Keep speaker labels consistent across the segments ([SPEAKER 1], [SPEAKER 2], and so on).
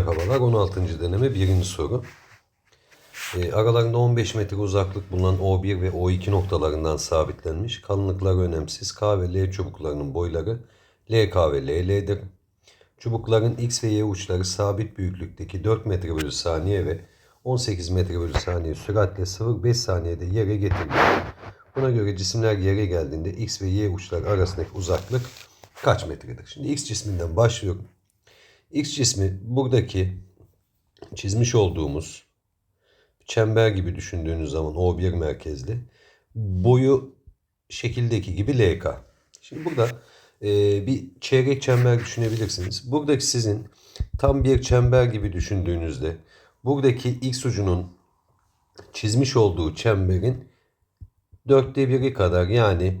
[SPEAKER 1] Merhabalar 16. deneme birinci soru. E, aralarında 15 metre uzaklık bulunan O1 ve O2 noktalarından sabitlenmiş. Kalınlıkları önemsiz. K ve L çubuklarının boyları LK ve LL'dir. Çubukların X ve Y uçları sabit büyüklükteki 4 metre bölü saniye ve 18 metre bölü saniye süratle 0,5 saniyede yere getiriliyor. Buna göre cisimler yere geldiğinde X ve Y uçları arasındaki uzaklık kaç metredir? Şimdi X cisminden başlıyorum. X cismi buradaki çizmiş olduğumuz çember gibi düşündüğünüz zaman O1 merkezli boyu şekildeki gibi LK. Şimdi burada e, bir çeyrek çember düşünebilirsiniz. Buradaki sizin tam bir çember gibi düşündüğünüzde buradaki X ucunun çizmiş olduğu çemberin dörtte biri kadar yani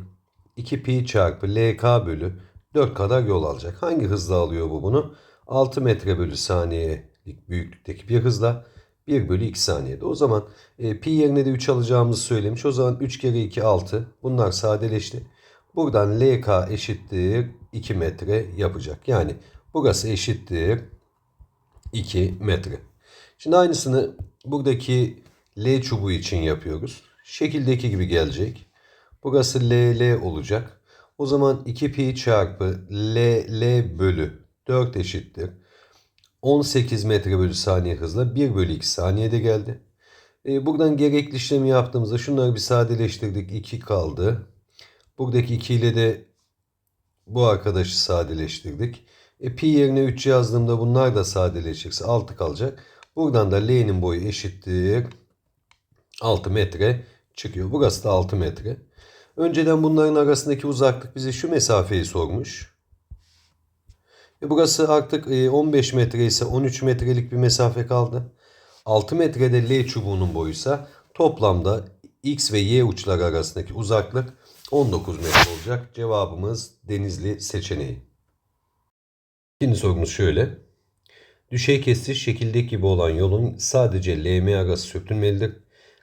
[SPEAKER 1] 2 pi çarpı LK bölü 4 kadar yol alacak. Hangi hızla alıyor bu bunu? 6 metre bölü saniyelik büyüklükteki bir hızla 1 bölü 2 saniyede. O zaman e, pi yerine de 3 alacağımızı söylemiş. O zaman 3 kere 2 6. Bunlar sadeleşti. Buradan LK eşittir 2 metre yapacak. Yani burası eşittir 2 metre. Şimdi aynısını buradaki L çubuğu için yapıyoruz. Şekildeki gibi gelecek. Burası LL olacak. O zaman 2 pi çarpı LL bölü 4 eşittir. 18 metre bölü saniye hızla 1 bölü 2 saniyede geldi. E, buradan gerekli işlemi yaptığımızda şunları bir sadeleştirdik. 2 kaldı. Buradaki 2 ile de bu arkadaşı sadeleştirdik. E, pi yerine 3 yazdığımda bunlar da sadeleşirse 6 kalacak. Buradan da L'nin boyu eşittir 6 metre çıkıyor. Burası da 6 metre. Önceden bunların arasındaki uzaklık bize şu mesafeyi sormuş. E burası artık 15 metre ise 13 metrelik bir mesafe kaldı. 6 metrede L çubuğunun boyuysa toplamda X ve Y uçları arasındaki uzaklık 19 metre olacak. Cevabımız Denizli seçeneği. İkinci sorumuz şöyle. Düşey kesiş şekildeki gibi olan yolun sadece LM arası sürtünmelidir.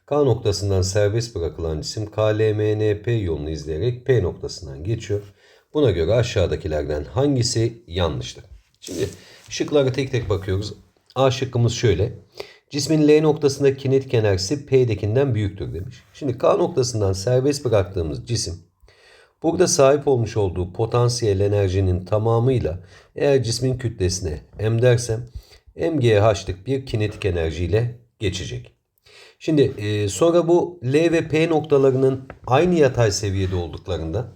[SPEAKER 1] K noktasından serbest bırakılan cisim KLMNP yolunu izleyerek P noktasından geçiyor. Buna göre aşağıdakilerden hangisi yanlıştır? Şimdi şıklara tek tek bakıyoruz. A şıkkımız şöyle. Cismin L noktasındaki kinetik enerjisi P'dekinden büyüktür demiş. Şimdi K noktasından serbest bıraktığımız cisim burada sahip olmuş olduğu potansiyel enerjinin tamamıyla eğer cismin kütlesine M dersem MGH'lık bir kinetik enerjiyle geçecek. Şimdi e, sonra bu L ve P noktalarının aynı yatay seviyede olduklarında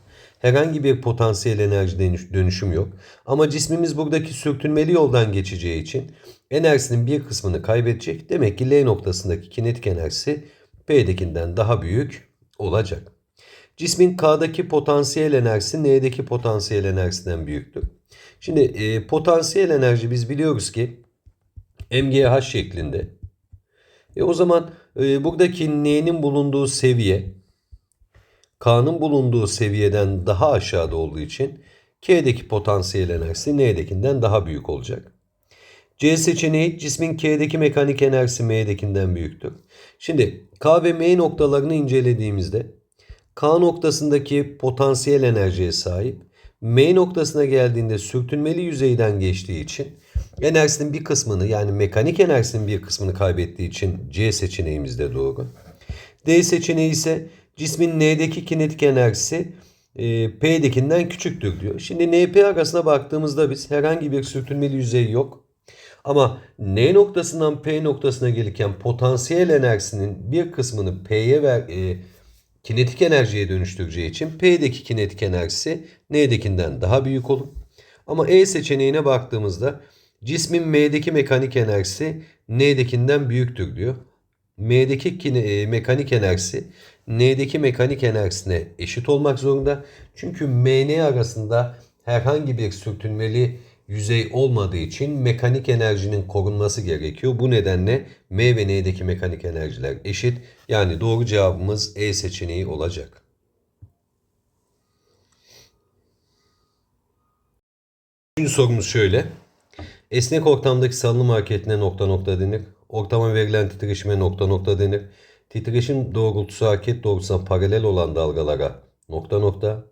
[SPEAKER 1] herhangi bir potansiyel enerji dönüşüm yok. Ama cismimiz buradaki sürtünmeli yoldan geçeceği için enerjisinin bir kısmını kaybedecek. Demek ki L noktasındaki kinetik enerjisi P'dekinden daha büyük olacak. Cismin K'daki potansiyel enerjisi N'deki potansiyel enerjisinden büyüktür. Şimdi e, potansiyel enerji biz biliyoruz ki MGH şeklinde. E o zaman e, buradaki N'nin bulunduğu seviye K'nın bulunduğu seviyeden daha aşağıda olduğu için K'deki potansiyel enerjisi N'dekinden daha büyük olacak. C seçeneği cismin K'deki mekanik enerjisi M'dekinden büyüktür. Şimdi K ve M noktalarını incelediğimizde K noktasındaki potansiyel enerjiye sahip, M noktasına geldiğinde sürtünmeli yüzeyden geçtiği için enerjisinin bir kısmını yani mekanik enerjisinin bir kısmını kaybettiği için C seçeneğimiz de doğru. D seçeneği ise cismin N'deki kinetik enerjisi e, P'dekinden küçüktür diyor. Şimdi NP arasına baktığımızda biz herhangi bir sürtünmeli yüzey yok. Ama N noktasından P noktasına gelirken potansiyel enerjisinin bir kısmını P'ye ver, e, kinetik enerjiye dönüştüreceği için P'deki kinetik enerjisi N'dekinden daha büyük olur. Ama E seçeneğine baktığımızda cismin M'deki mekanik enerjisi N'dekinden büyüktür diyor. M'deki kine, e, mekanik enerjisi N'deki mekanik enerjisine eşit olmak zorunda. Çünkü MN arasında herhangi bir sürtünmeli yüzey olmadığı için mekanik enerjinin korunması gerekiyor. Bu nedenle M ve N'deki mekanik enerjiler eşit. Yani doğru cevabımız E seçeneği olacak. Üçüncü sorumuz şöyle. Esnek ortamdaki salınım hareketine nokta nokta denir. Ortama verilen titreşime nokta nokta denir. Titreşim doğrultusu hareket doğrultusuna paralel olan dalgalara nokta nokta.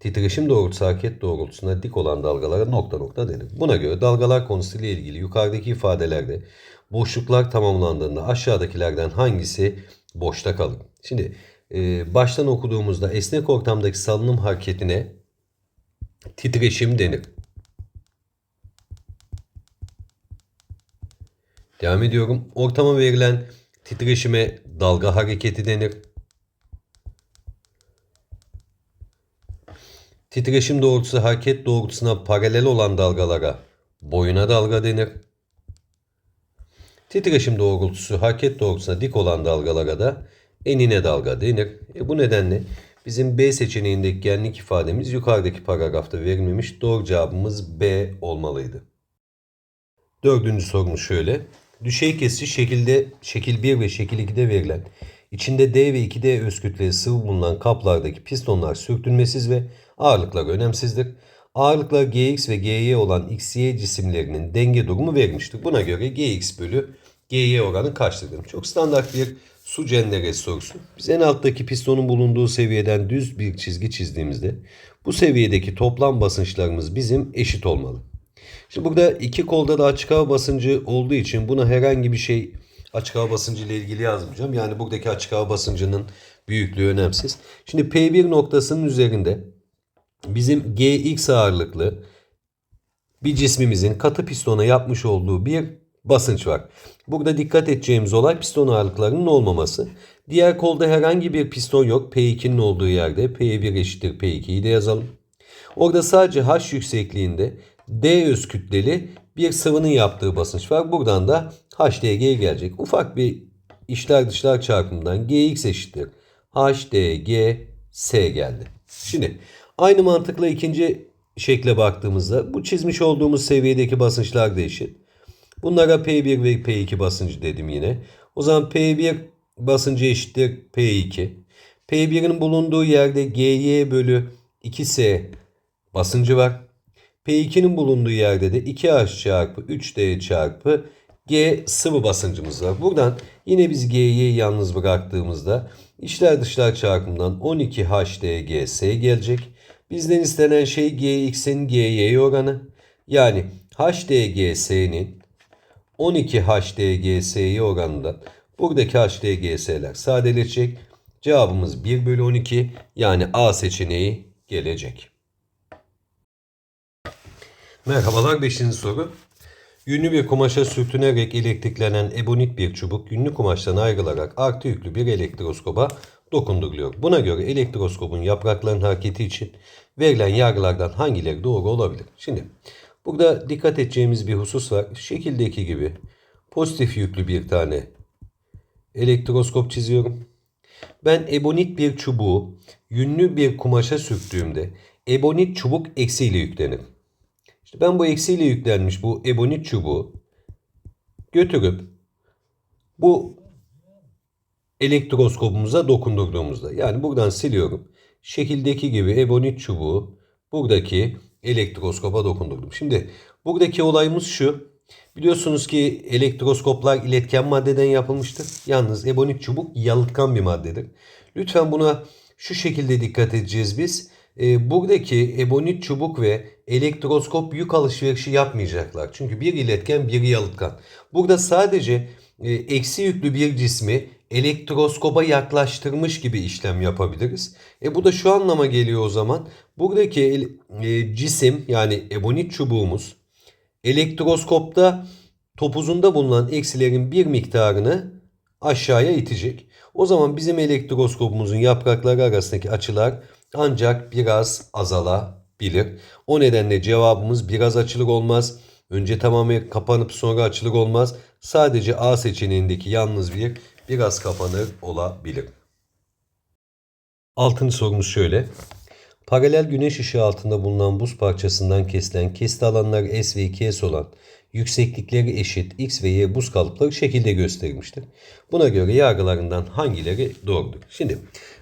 [SPEAKER 1] Titreşim doğrultusu hareket doğrultusuna dik olan dalgalara nokta nokta denir. Buna göre dalgalar konusuyla ilgili yukarıdaki ifadelerde boşluklar tamamlandığında aşağıdakilerden hangisi boşta kalır? Şimdi e, baştan okuduğumuzda esnek ortamdaki salınım hareketine titreşim denir. Devam ediyorum. Ortama verilen titreşime dalga hareketi denir. Titreşim doğrultusu hareket doğrultusuna paralel olan dalgalara boyuna dalga denir. Titreşim doğrultusu hareket doğrultusuna dik olan dalgalara da enine dalga denir. E bu nedenle bizim B seçeneğindeki genlik ifademiz yukarıdaki paragrafta verilmemiş. Doğru cevabımız B olmalıydı. Dördüncü sorumuz şöyle. Düşey kesici şekilde şekil 1 ve şekil 2'de verilen içinde D ve 2D öz kütleli sıvı bulunan kaplardaki pistonlar sürtünmesiz ve ağırlıklar önemsizdir. Ağırlıklar Gx ve Gy olan XY cisimlerinin denge durumu verilmiştir. Buna göre Gx bölü Gy oranı kaçtır dedim. Çok standart bir su cenderesi sorusu. Biz en alttaki pistonun bulunduğu seviyeden düz bir çizgi çizdiğimizde bu seviyedeki toplam basınçlarımız bizim eşit olmalı. Şimdi burada iki kolda da açık hava basıncı olduğu için buna herhangi bir şey açık hava basıncı ile ilgili yazmayacağım. Yani buradaki açık hava basıncının büyüklüğü önemsiz. Şimdi P1 noktasının üzerinde bizim Gx ağırlıklı bir cismimizin katı pistona yapmış olduğu bir basınç var. Burada dikkat edeceğimiz olay piston ağırlıklarının olmaması. Diğer kolda herhangi bir piston yok. P2'nin olduğu yerde P1 eşittir P2'yi de yazalım. Orada sadece H yüksekliğinde D öz kütleli bir sıvının yaptığı basınç var. Buradan da HDG gelecek. Ufak bir içler dışlar çarpımından Gx eşittir. HDG S geldi. Şimdi aynı mantıkla ikinci şekle baktığımızda bu çizmiş olduğumuz seviyedeki basınçlar da eşit. Bunlara P1 ve P2 basıncı dedim yine. O zaman P1 basıncı eşittir P2. P1'in bulunduğu yerde Gy bölü 2S basıncı var. P2'nin bulunduğu yerde de 2H çarpı 3D çarpı G sıvı basıncımız var. Buradan yine biz G'yi yalnız bıraktığımızda içler dışlar çarpımından 12HDGS gelecek. Bizden istenen şey Gx'in Gy'ye oranı. Yani HDGS'nin 12HDGS'ye oranından buradaki HDGS'ler sadeleşecek. Cevabımız 1 bölü 12 yani A seçeneği gelecek. Merhabalar 5. soru. Yünlü bir kumaşa sürtünerek elektriklenen ebonit bir çubuk yünlü kumaştan ayrılarak artı yüklü bir elektroskoba dokunduruluyor. Buna göre elektroskopun yaprakların hareketi için verilen yargılardan hangileri doğru olabilir? Şimdi burada dikkat edeceğimiz bir husus var. Şekildeki gibi pozitif yüklü bir tane elektroskop çiziyorum. Ben ebonit bir çubuğu yünlü bir kumaşa sürttüğümde ebonit çubuk eksiyle yüklenir. İşte ben bu eksiyle yüklenmiş bu ebonit çubuğu götürüp bu elektroskopumuza dokundurduğumuzda yani buradan siliyorum. Şekildeki gibi ebonit çubuğu buradaki elektroskopa dokundurdum. Şimdi buradaki olayımız şu. Biliyorsunuz ki elektroskoplar iletken maddeden yapılmıştır. Yalnız ebonit çubuk yalıtkan bir maddedir. Lütfen buna şu şekilde dikkat edeceğiz biz. E, buradaki ebonit çubuk ve elektroskop yük alışverişi yapmayacaklar. Çünkü bir iletken bir yalıtkan. Burada sadece e, eksi yüklü bir cismi elektroskoba yaklaştırmış gibi işlem yapabiliriz. E bu da şu anlama geliyor o zaman. Buradaki e, cisim yani ebonit çubuğumuz elektroskopta topuzunda bulunan eksilerin bir miktarını aşağıya itecek. O zaman bizim elektroskopumuzun yaprakları arasındaki açılar ancak biraz azalabilir. O nedenle cevabımız biraz açılır olmaz. Önce tamamen kapanıp sonra açılır olmaz. Sadece A seçeneğindeki yalnız bir biraz kapanır olabilir. Altıncı sorumuz şöyle. Paralel güneş ışığı altında bulunan buz parçasından kesilen kesit alanları S ve 2S olan yükseklikleri eşit X ve Y buz kalıpları şekilde gösterilmiştir. Buna göre yargılarından hangileri doğrudur? Şimdi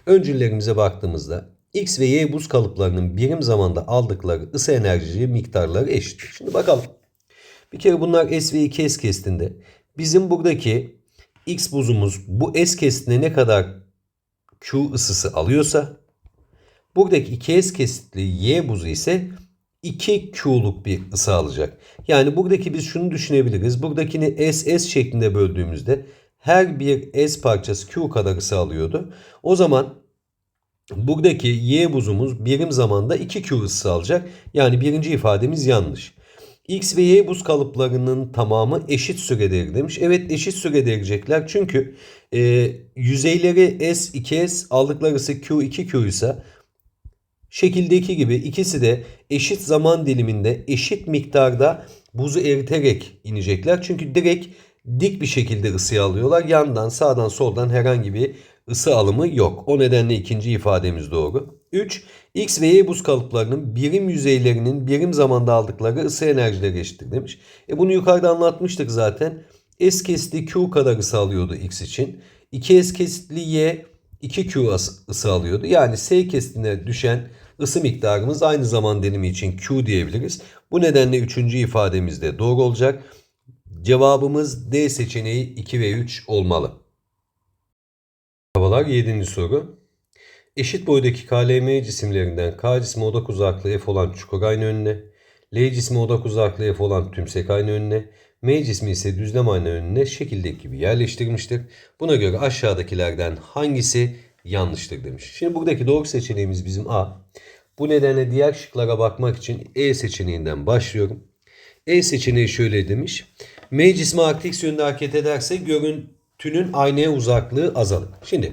[SPEAKER 1] öncüllerimize baktığımızda X ve Y buz kalıplarının birim zamanda aldıkları ısı enerji miktarları eşittir. Şimdi bakalım. Bir kere bunlar S ve 2S kestinde. Bizim buradaki X buzumuz bu S kestine ne kadar Q ısısı alıyorsa Buradaki 2S kesitli Y buzu ise 2 Q'luk bir ısı alacak. Yani buradaki biz şunu düşünebiliriz. Buradakini SS şeklinde böldüğümüzde her bir S parçası Q kadar ısı alıyordu. O zaman buradaki Y buzumuz birim zamanda 2Q ısı alacak. Yani birinci ifademiz yanlış. X ve Y buz kalıplarının tamamı eşit sürede demiş. Evet eşit sürede erecekler. Çünkü e, yüzeyleri S, 2S aldıkları ısı Q, 2Q ise şekildeki gibi ikisi de eşit zaman diliminde eşit miktarda buzu eriterek inecekler. Çünkü direkt dik bir şekilde ısıyı alıyorlar. Yandan, sağdan, soldan herhangi bir ısı alımı yok. O nedenle ikinci ifademiz doğru. 3. X ve Y buz kalıplarının birim yüzeylerinin birim zamanda aldıkları ısı enerjileri eşittir demiş. E bunu yukarıda anlatmıştık zaten. S kesitli Q kadar ısı alıyordu X için. 2S kesitli Y 2Q ısı alıyordu. Yani S kesitine düşen ısı miktarımız aynı zaman dilimi için Q diyebiliriz. Bu nedenle üçüncü ifademiz de doğru olacak. Cevabımız D seçeneği 2 ve 3 olmalı. Havalar 7. soru. Eşit boydaki KLM cisimlerinden K cismi odak uzaklığı F olan çukur aynı önüne, L cismi odak uzaklığı F olan tümsek aynı önüne, M cismi ise düzlem aynı önüne şekildeki gibi yerleştirmiştir. Buna göre aşağıdakilerden hangisi yanlıştır demiş. Şimdi buradaki doğru seçeneğimiz bizim A. Bu nedenle diğer şıklara bakmak için E seçeneğinden başlıyorum. E seçeneği şöyle demiş. M cismi artı x yönde hareket ederse görüntünün aynaya uzaklığı azalır. Şimdi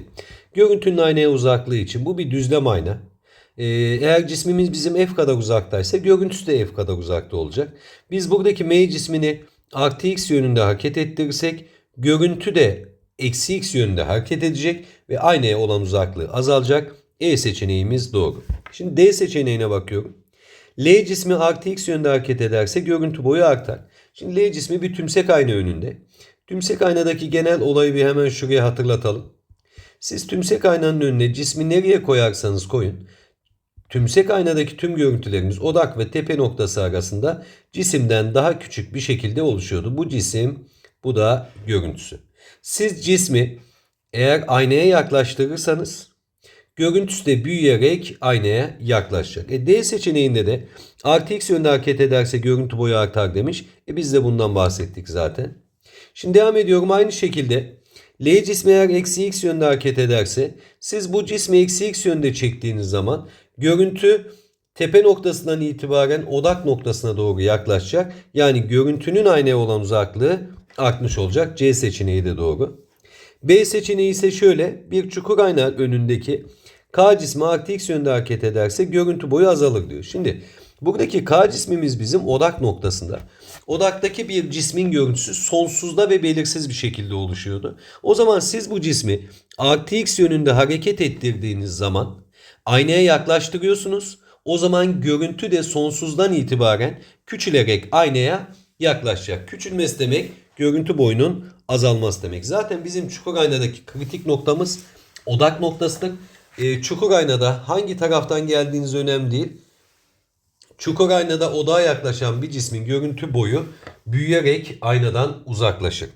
[SPEAKER 1] görüntünün aynaya uzaklığı için bu bir düzlem ayna. Ee, eğer cismimiz bizim f kadar uzaktaysa görüntüsü de f kadar uzakta olacak. Biz buradaki M cismini artı x yönünde hareket ettirirsek görüntü de eksi x yönünde hareket edecek ve aynaya olan uzaklığı azalacak. E seçeneğimiz doğru. Şimdi D seçeneğine bakıyorum. L cismi artı x yönde hareket ederse görüntü boyu artar. Şimdi L cismi bir tümsek ayna önünde. Tümsek aynadaki genel olayı bir hemen şuraya hatırlatalım. Siz tümsek aynanın önüne cismi nereye koyarsanız koyun. Tümsek aynadaki tüm görüntülerimiz odak ve tepe noktası arasında cisimden daha küçük bir şekilde oluşuyordu. Bu cisim, bu da görüntüsü. Siz cismi eğer aynaya yaklaştırırsanız görüntüsü de büyüyerek aynaya yaklaşacak. E, D seçeneğinde de artı x yönde hareket ederse görüntü boyu artar demiş. E, biz de bundan bahsettik zaten. Şimdi devam ediyorum aynı şekilde. L cismi eğer eksi x yönde hareket ederse siz bu cismi eksi x yönde çektiğiniz zaman görüntü tepe noktasından itibaren odak noktasına doğru yaklaşacak. Yani görüntünün aynaya olan uzaklığı artmış olacak. C seçeneği de doğru. B seçeneği ise şöyle bir çukur ayna önündeki K cismi artı x yönde hareket ederse görüntü boyu azalır diyor. Şimdi buradaki K cismimiz bizim odak noktasında. Odaktaki bir cismin görüntüsü sonsuzda ve belirsiz bir şekilde oluşuyordu. O zaman siz bu cismi artı x yönünde hareket ettirdiğiniz zaman aynaya yaklaştırıyorsunuz. O zaman görüntü de sonsuzdan itibaren küçülerek aynaya yaklaşacak. Küçülmesi demek görüntü boyunun azalması demek. Zaten bizim çukur aynadaki kritik noktamız odak noktasıdır. E, çukur aynada hangi taraftan geldiğiniz önemli değil. Çukur aynada odağa yaklaşan bir cismin görüntü boyu büyüyerek aynadan uzaklaşır.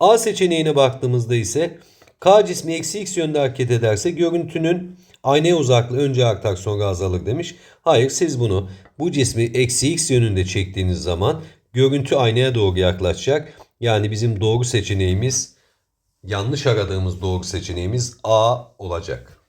[SPEAKER 1] A seçeneğine baktığımızda ise K cismi eksi x yönde hareket ederse görüntünün aynaya uzaklığı önce artar sonra azalır demiş. Hayır siz bunu bu cismi eksi x yönünde çektiğiniz zaman görüntü aynaya doğru yaklaşacak. Yani bizim doğru seçeneğimiz yanlış aradığımız doğru seçeneğimiz A olacak.